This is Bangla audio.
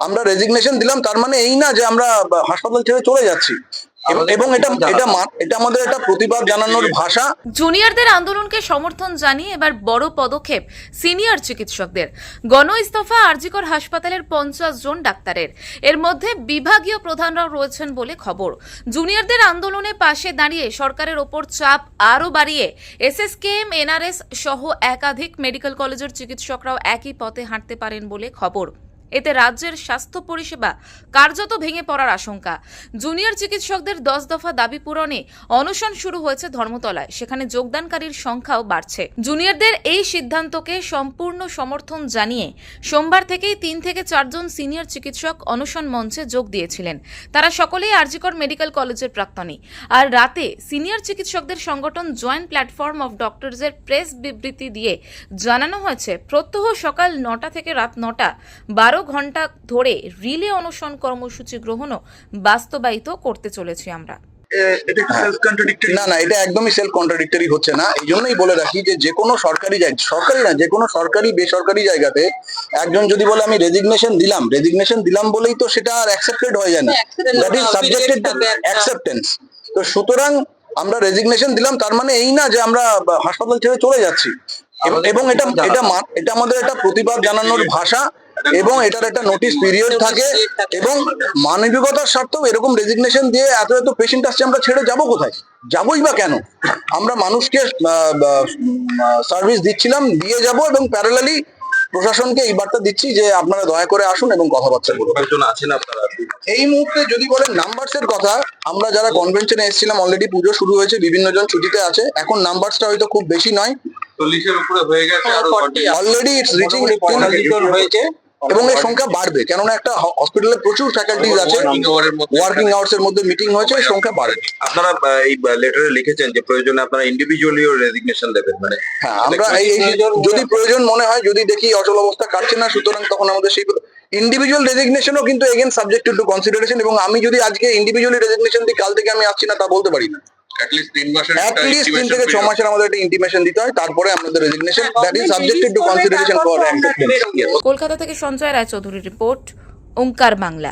আমরা রেজিগনেশন দিলাম তার মানে এই না যে আমরা হাসপাতাল ছেড়ে চলে যাচ্ছি। এবং- এটা এটা এটা আমাদের একটা প্রতিবাদ জানানোর ভাষা। জুনিয়রদের আন্দোলনকে সমর্থন জানিয়ে এবার বড় পদক্ষেপ সিনিয়র চিকিৎসকদের। গণ ইস্তফা আরজিকর হাসপাতালের পঞ্চাশ জন ডাক্তারের। এর মধ্যে বিভাগীয় প্রধানরাও রয়েছেন বলে খবর। জুনিয়রদের আন্দোলনে পাশে দাঁড়িয়ে সরকারের ওপর চাপ আরও বাড়িয়ে এসএসকেএম এনআরএস সহ একাধিক মেডিকেল কলেজের চিকিৎসকরাও একই পথে হাঁটতে পারেন বলে খবর। এতে রাজ্যের স্বাস্থ্য পরিষেবা কার্যত ভেঙে পড়ার আশঙ্কা। জুনিয়র চিকিৎসকদের দশ দফা দাবি পূরণে অনশন শুরু হয়েছে ধর্মতলায়। সেখানে যোগদানকারীর সংখ্যাও বাড়ছে। জুনিয়রদের এই সিদ্ধান্তকে সম্পূর্ণ সমর্থন জানিয়ে সোমবার থেকেই তিন থেকে চারজন সিনিয়র চিকিৎসক অনশন মঞ্চে যোগ দিয়েছিলেন। তারা সকলেই আরজিকর মেডিকেল কলেজের প্রাক্তনী। আর রাতে সিনিয়র চিকিৎসকদের সংগঠন জয়েন্ট প্ল্যাটফর্ম অফ ডক্টরসের প্রেস বিবৃতি দিয়ে জানানো হয়েছে, প্রত্যহ সকাল নটা থেকে রাত নটা বারো ঘণ্টা ধরে রিলে অনশন কর্মসূচি গ্রহণও বাস্তবায়িত করতে চলেছি আমরা। না না এটা একদমই সেলফ কন্ট্রাডিক্টরি হচ্ছে না। এই জন্যই বলে রাখি যে যে কোনো সরকারি জায়গা সরকারি না যে কোনো সরকারি বেসরকারি জায়গাতে একজন যদি বলে আমি রেজিগনেশন দিলাম রেজিগনেশন দিলাম বলেই তো সেটা আর অ্যাকসেপ্টেড হয়ে যায় না। দ্যাট ইজ সাবজেক্টেড অ্যাকসেপ্টেন্স তো সুতরাং আমরা রেজিগনেশন দিলাম তার মানে এই না যে আমরা হাসপাতাল ছেড়ে চলে যাচ্ছি। এবং- এটা এটা মা- এটা আমাদের একটা প্রতিবাদ জানানোর ভাষা। এবং এটার একটা নোটিশ পিরিয়ড থাকে এবং মানবিকতার স্বার্থেও এরকম রেজিগনেশন দিয়ে এত এত পেশেন্ট আসছে আমরা ছেড়ে যাব কোথায়? যাবই বা কেন? আমরা মানুষকে সার্ভিস দিচ্ছিলাম দিয়ে যাব এবং প্যারালালি প্রশাসনকে এই বার্তা দিচ্ছি যে আপনারা দয়া করে আসুন এবং কথাবার্তা বলুন। আছেন আপনারা? এই মুহূর্তে যদি বলেন নাম্বারস এর কথা আমরা যারা কনভেনশনে এসেছিলাম অলরেডি পুজো শুরু হয়েছে বিভিন্ন জন ছুটিতে আছে এখন নাম্বারসটা হয়তো খুব বেশি নয়। চল্লিশের উপরে হয়ে গেছে আরও অলরেডি ইটস রিচিং হয়েছে। এবং এর সংখ্যা বাড়বে কেননা একটা হসপিটালে প্রচুর ফ্যাকাল্টিজ আছে ওয়ার্কিং আওয়ার্স এর মধ্যে মিটিং হয়েছে সংখ্যা বাড়বে। আপনারা এই লেটারে লিখেছেন যে প্রয়োজনে আপনারা ইন্ডিভিজুয়ালিও রেজিগনেশন দেবেন মানে হ্যাঁ আমরা এই এই- যদি প্রয়োজন মনে হয় যদি দেখি অচল অবস্থা কাটছে না সুতরাং তখন আমাদের সেই ইন্ডিভিজুয়াল রেজিগনেশনও কিন্তু এগেন সাবজেক্টেড টু কনসিডারেশন এবং আমি যদি আজকে ইন্ডিভিজুয়ালি রেজিগনেশন দিই কাল থেকে আমি আসছি না তা বলতে পারি না। লিস্ট তিন থেকে ছ মাসের আমাদের একটা ইন্টিমেশন দিতে হয় তারপরে আমাদের resignation that is subjected to consideration for Kolkata থেকে সঞ্জয় রায়চৌধুরীর রিপোর্ট ওঙ্কার বাংলা।